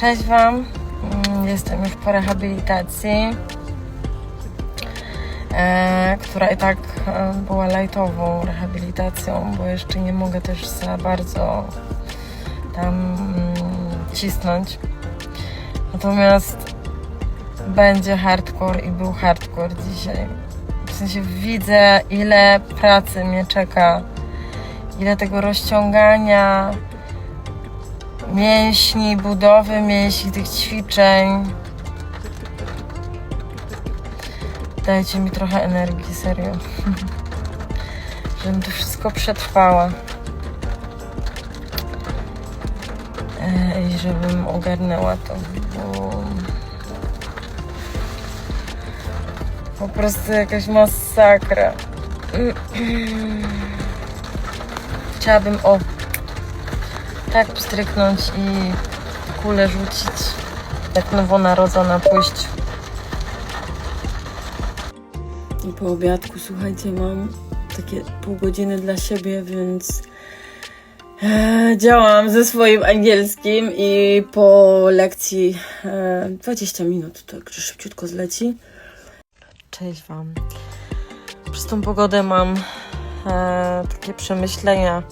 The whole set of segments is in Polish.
Cześć Wam. Mm, Jestem już po rehabilitacji, e, która i tak e, była lajtową rehabilitacją, bo jeszcze nie mogę też za bardzo tam mm, cisnąć. Natomiast będzie hardcore i był hardcore dzisiaj. W sensie widzę, ile pracy mnie czeka, ile tego rozciągania, mięśni, budowy mięśni, tych ćwiczeń. Dajcie mi trochę energii, serio. Żebym to wszystko przetrwała. I żebym ogarnęła to, bo po prostu jakaś masakra. Chciałabym o tak pstryknąć i kulę rzucić, jak nowonarodzona pójść. I po obiadku, słuchajcie, mam takie pół godziny dla siebie, więc e, działam ze swoim angielskim i po lekcji e, 20 minut, także szybciutko zleci. Cześć Wam. Przez tą pogodę mam e, takie przemyślenia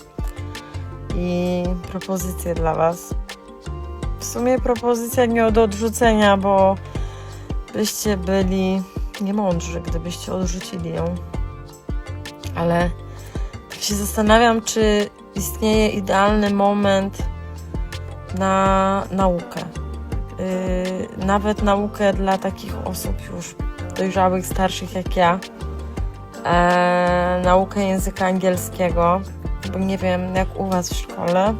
i propozycje dla Was. W sumie propozycja nie do odrzucenia, bo byście byli niemądrzy, gdybyście odrzucili ją. Ale tak się zastanawiam, czy istnieje idealny moment na naukę. Yy, nawet naukę dla takich osób już dojrzałych, starszych jak ja. E, naukę języka angielskiego bo nie wiem jak u Was w szkole.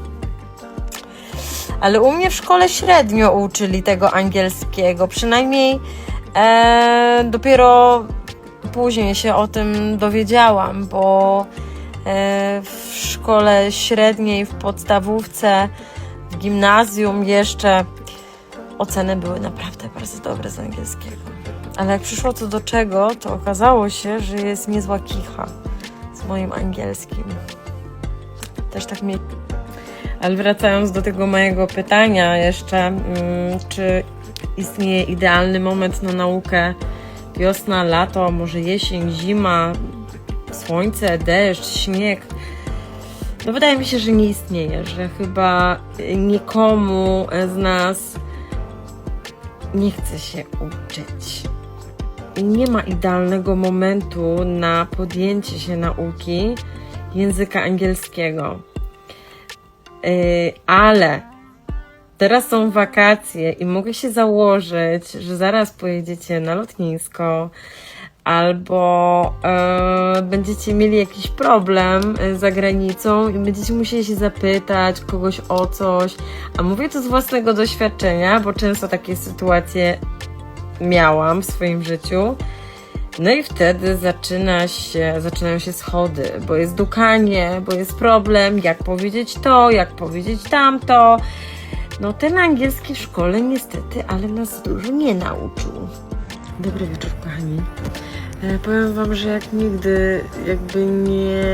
Ale u mnie w szkole średnio uczyli tego angielskiego. Przynajmniej e, dopiero później się o tym dowiedziałam, bo e, w szkole średniej, w podstawówce, w gimnazjum jeszcze oceny były naprawdę bardzo dobre z angielskiego. Ale jak przyszło co do czego, to okazało się, że jest niezła kicha z moim angielskim też tak mi. Ale wracając do tego mojego pytania jeszcze, mm, czy istnieje idealny moment na naukę? Wiosna, lato, może jesień, zima, słońce, deszcz, śnieg. No wydaje mi się, że nie istnieje, że chyba nikomu z nas nie chce się uczyć. Nie ma idealnego momentu na podjęcie się nauki języka angielskiego. Yy, ale teraz są wakacje i mogę się założyć, że zaraz pojedziecie na lotnisko albo yy, będziecie mieli jakiś problem yy, za granicą i będziecie musieli się zapytać kogoś o coś. A mówię to z własnego doświadczenia, bo często takie sytuacje miałam w swoim życiu. No i wtedy zaczyna się, zaczynają się schody, bo jest dukanie, bo jest problem, jak powiedzieć to, jak powiedzieć tamto. No ten angielski w szkole niestety, ale nas dużo nie nauczył. Dobry wieczór, kochani. E, powiem Wam, że jak nigdy jakby nie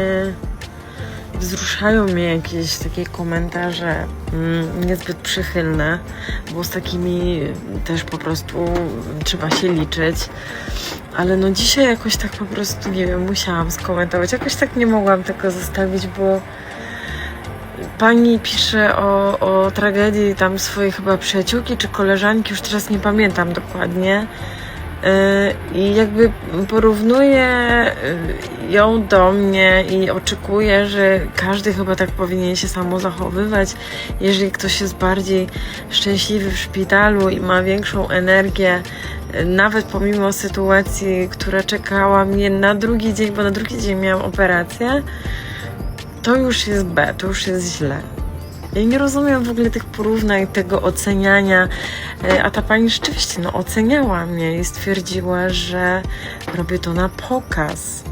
wzruszają mnie jakieś takie komentarze mm, niezbyt przychylne, bo z takimi też po prostu trzeba się liczyć. Ale no dzisiaj jakoś tak po prostu, nie wiem, musiałam skomentować. Jakoś tak nie mogłam tego zostawić, bo pani pisze o, o tragedii tam swojej chyba przyjaciółki czy koleżanki, już teraz nie pamiętam dokładnie. Yy, I jakby porównuje yy, ją do mnie i oczekuje, że każdy chyba tak powinien się samo zachowywać. Jeżeli ktoś jest bardziej szczęśliwy w szpitalu i ma większą energię, yy, nawet pomimo sytuacji, która czekała mnie na drugi dzień, bo na drugi dzień miałam operację, to już jest B, to już jest źle. Ja nie rozumiem w ogóle tych porównań, tego oceniania. E, a ta pani rzeczywiście no, oceniała mnie i stwierdziła, że robię to na pokaz.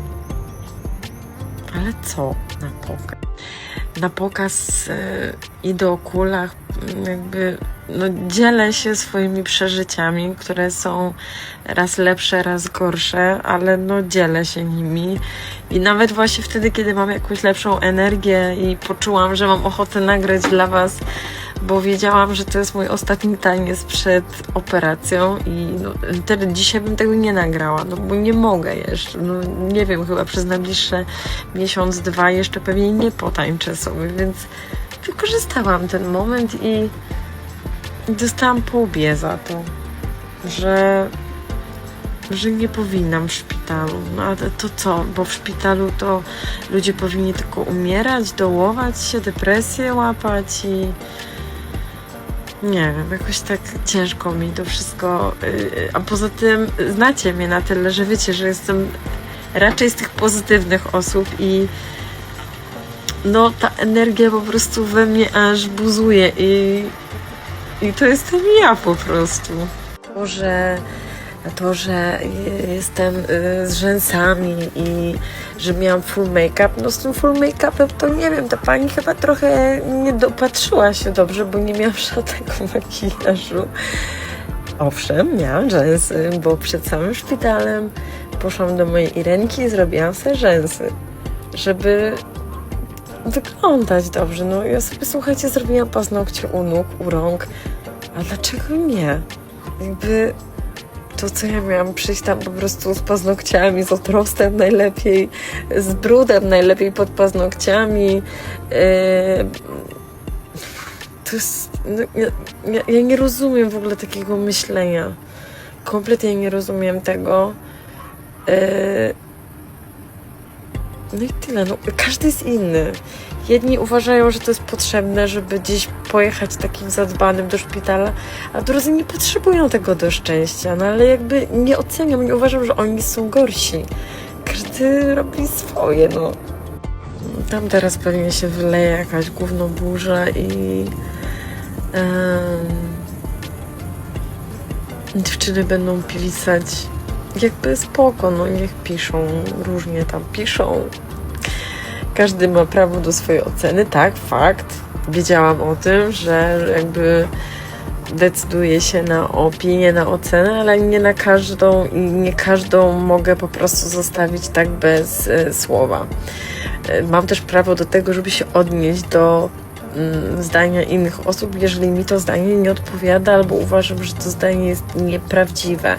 Ale co na pokaz? Na pokaz yy, idę o kulach, jakby no, dzielę się swoimi przeżyciami, które są raz lepsze, raz gorsze, ale no dzielę się nimi. I nawet właśnie wtedy, kiedy mam jakąś lepszą energię i poczułam, że mam ochotę nagrać dla Was bo wiedziałam, że to jest mój ostatni taniec przed operacją i no, wtedy dzisiaj bym tego nie nagrała, no bo nie mogę jeszcze, no nie wiem, chyba przez najbliższe miesiąc, dwa jeszcze pewnie nie potańczę sobie, więc wykorzystałam ten moment i dostałam po łbie za to, że że nie powinnam w szpitalu. No ale to co? Bo w szpitalu to ludzie powinni tylko umierać, dołować się, depresję łapać i nie wiem, jakoś tak ciężko mi to wszystko. yy, A poza tym znacie mnie na tyle, że wiecie, że jestem raczej z tych pozytywnych osób i no ta energia po prostu we mnie aż buzuje i, i to jestem ja po prostu. To, że to, że je- jestem y, z rzęsami i że miałam full make-up, no z tym full make-upem to nie wiem, ta pani chyba trochę nie dopatrzyła się dobrze, bo nie miałam żadnego makijażu. Owszem, miałam rzęsy, bo przed samym szpitalem poszłam do mojej Irenki i zrobiłam sobie rzęsy, żeby wyglądać dobrze. No ja sobie, słuchajcie, zrobiłam paznokcie u nóg, u rąk, a dlaczego nie? Jakby to, co ja miałam przyjść tam po prostu z paznokciami, z otrostem najlepiej, z brudem najlepiej pod paznokciami. Yy, to jest. No, ja, ja, nie rozumiem w ogóle takiego myślenia. Kompletnie nie rozumiem tego. Yy, no i tyle. No, każdy jest inny. Jedni uważają, że to jest potrzebne, żeby gdzieś pojechać takim zadbanym do szpitala, a drudzy nie potrzebują tego do szczęścia. No ale jakby nie oceniam, nie uważam, że oni są gorsi. Każdy robi swoje, no. Tam teraz pewnie się wyleje jakaś gówno burza i em, dziewczyny będą pisać jakby spoko, no niech piszą, różnie tam piszą. Każdy ma prawo do swojej oceny, tak, fakt. Wiedziałam o tym, że jakby decyduje się na opinię, na ocenę, ale nie na każdą i nie każdą mogę po prostu zostawić tak bez e, słowa. E, Mam też prawo do tego, żeby się odnieść do mm, zdania innych osób, jeżeli mi to zdanie nie odpowiada, albo uważam, że to zdanie jest nieprawdziwe.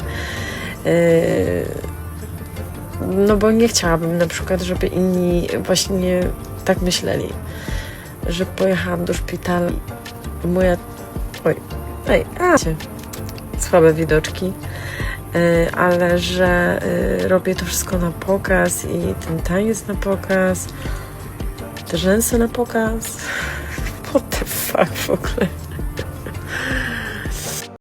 Yy, no bo nie chciałabym na przykład, żeby inni właśnie tak myśleli, że pojechałam do szpitala moja... Oj, ej, a, słabe widoczki, yy, ale że yy, robię to wszystko na pokaz i ten taniec na pokaz, te rzęsy na pokaz. What the fuck w ogóle?